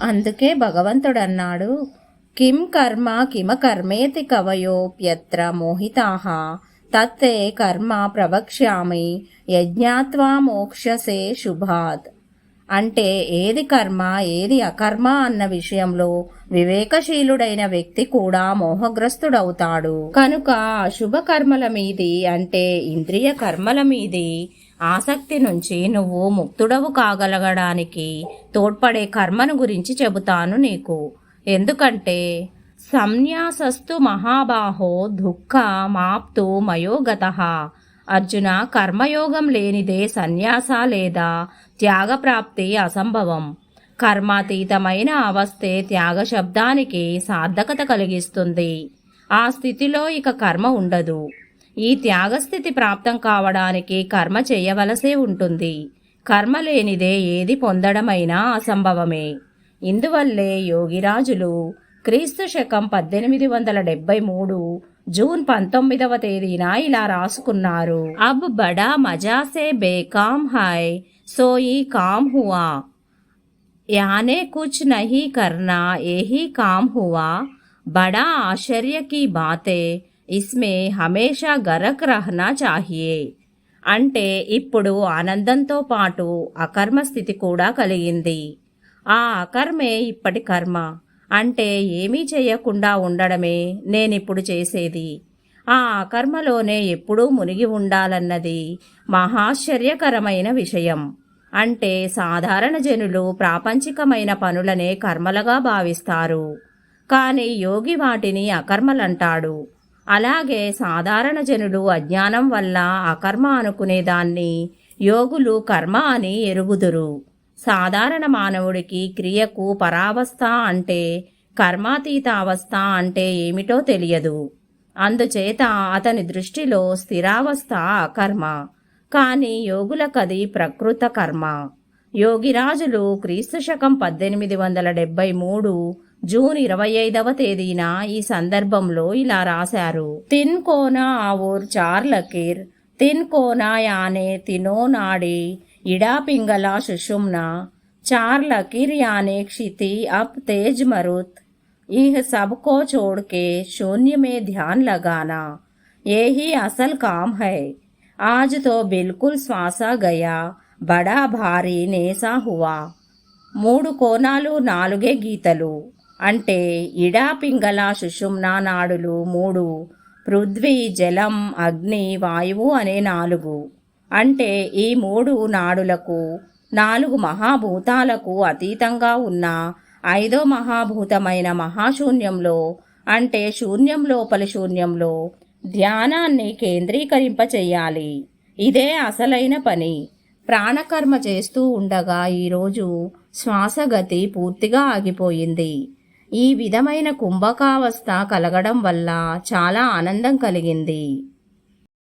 అందుకే భగవంతుడన్నాడు కిం కర్మ కిమ కర్మేతి కవయోప్యత్ర మోహితాహ తత్తే కర్మ ప్రవక్ష్యామి యజ్ఞాత్వా మోక్షసే శుభాత్. అంటే ఏది కర్మ ఏది అకర్మ అన్న విషయంలో వివేకశీలుడైన వ్యక్తి కూడా మోహగ్రస్తుడవుతాడు. కనుక అశుభ కర్మల మీది అంటే ఇంద్రియ కర్మల మీది ఆసక్తి నుంచి నువ్వు ముక్తుడవు కాగలగడానికి తోడ్పడే కర్మను గురించి చెబుతాను నీకు. ఎందుకంటే సంన్యాసస్తు మహాబాహో దుఃఖ మాప్తు మయోగత. అర్జున కర్మయోగం లేనిదే సన్యాస లేదా త్యాగప్రాప్తి అసంభవం. కర్మాతీతమైన అవస్థే త్యాగ శబ్దానికి సార్థకత కలిగిస్తుంది. ఆ స్థితిలో ఇక కర్మ ఉండదు. ఈ త్యాగస్థితి ప్రాప్తం కావడానికి కర్మ చేయవలసే ఉంటుంది. కర్మ లేనిదే ఏది పొందడమైనా అసంభవమే. ఇందువల్లే యోగిరాజులు క్రీస్తు శకం పద్దెనిమిది వందల డెబ్బై మూడు జూన్ పంతొమ్మిదవ తేదీన ఇలా రాసుకున్నారు. అబ్ బడా మజాసే బేకామ్ హాయ్ ఈ కామ్ హువా. యానే కుచ్ నహీ కర్నా ఏహీ కామ్ హువా. బడా ఆశ్చర్య కీ బాతే ఇస్మే హమేషా గరక్ రహనా చాహియే. అంటే ఇప్పుడు ఆనందంతో పాటు అకర్మ స్థితి కూడా కలిగింది. ఆ అకర్మే ఇప్పటి కర్మ. అంటే ఏమీ చేయకుండా ఉండడమే నేనిప్పుడు చేసేది. ఆ అకర్మలోనే ఎప్పుడూ మునిగి ఉండాలన్నది మహాశ్చర్యకరమైన విషయం. అంటే సాధారణ జనులు ప్రాపంచికమైన పనులనే కర్మలుగా భావిస్తారు. కానీ యోగి వాటిని అకర్మలంటాడు. అలాగే సాధారణ జనులు అజ్ఞానం వల్ల అకర్మ అనుకునేదాన్ని యోగులు కర్మ అని ఎరుగుదురు. సాధారణ మానవుడికి క్రియకు పరావస్థ అంటే కర్మాతీత అవస్థ అంటే ఏమిటో తెలియదు. అందుచేత అతని దృష్టిలో స్థిరావస్థ అకర్మ. కానీ యోగులకది ప్రకృత కర్మ. యోగిరాజులు క్రీస్తు శకం పద్దెనిమిది వందల డెబ్బై మూడు జూన్ ఇరవై ఐదవ తేదీన ఈ సందర్భంలో ఇలా రాశారు. తిన్ కోనా చార్ చార్లకిర్ తిన్ కోనా యానే తినో నాడి ఇడా పింగళ సుషుమ్న చార్లకిర్ యానే క్షితి అప్ తేజ్ మరుత్ ఇహ్ సబ్కో చోడ్కే శూన్య మే ధ్యాన్ లగానా यही असल కామ్ హై आज तो बिल्कुल श्वासा गया బడా భారీ నేసా హువా. మూడు కోణాలు నాలుగే గీతలు. అంటే ఇడాపింగళ సుషుమ్నా సుషుమ్న నాడులు మూడు పృథ్వీ జలం అగ్ని వాయువు అనే నాలుగు. అంటే ఈ మూడు నాడులకు నాలుగు మహాభూతాలకు అతీతంగా ఉన్న ఐదో మహాభూతమైన మహాశూన్యంలో అంటే శూన్యం లోపలి శూన్యంలో ధ్యానాన్ని కేంద్రీకరింపచేయాలి. ఇదే అసలైన పని. ప్రాణకర్మ చేస్తూ ఉండగా ఈరోజు శ్వాసగతి పూర్తిగా ఆగిపోయింది. ఈ విధమైన కుంభకావస్థ కలగడం వల్ల చాలా ఆనందం కలిగింది.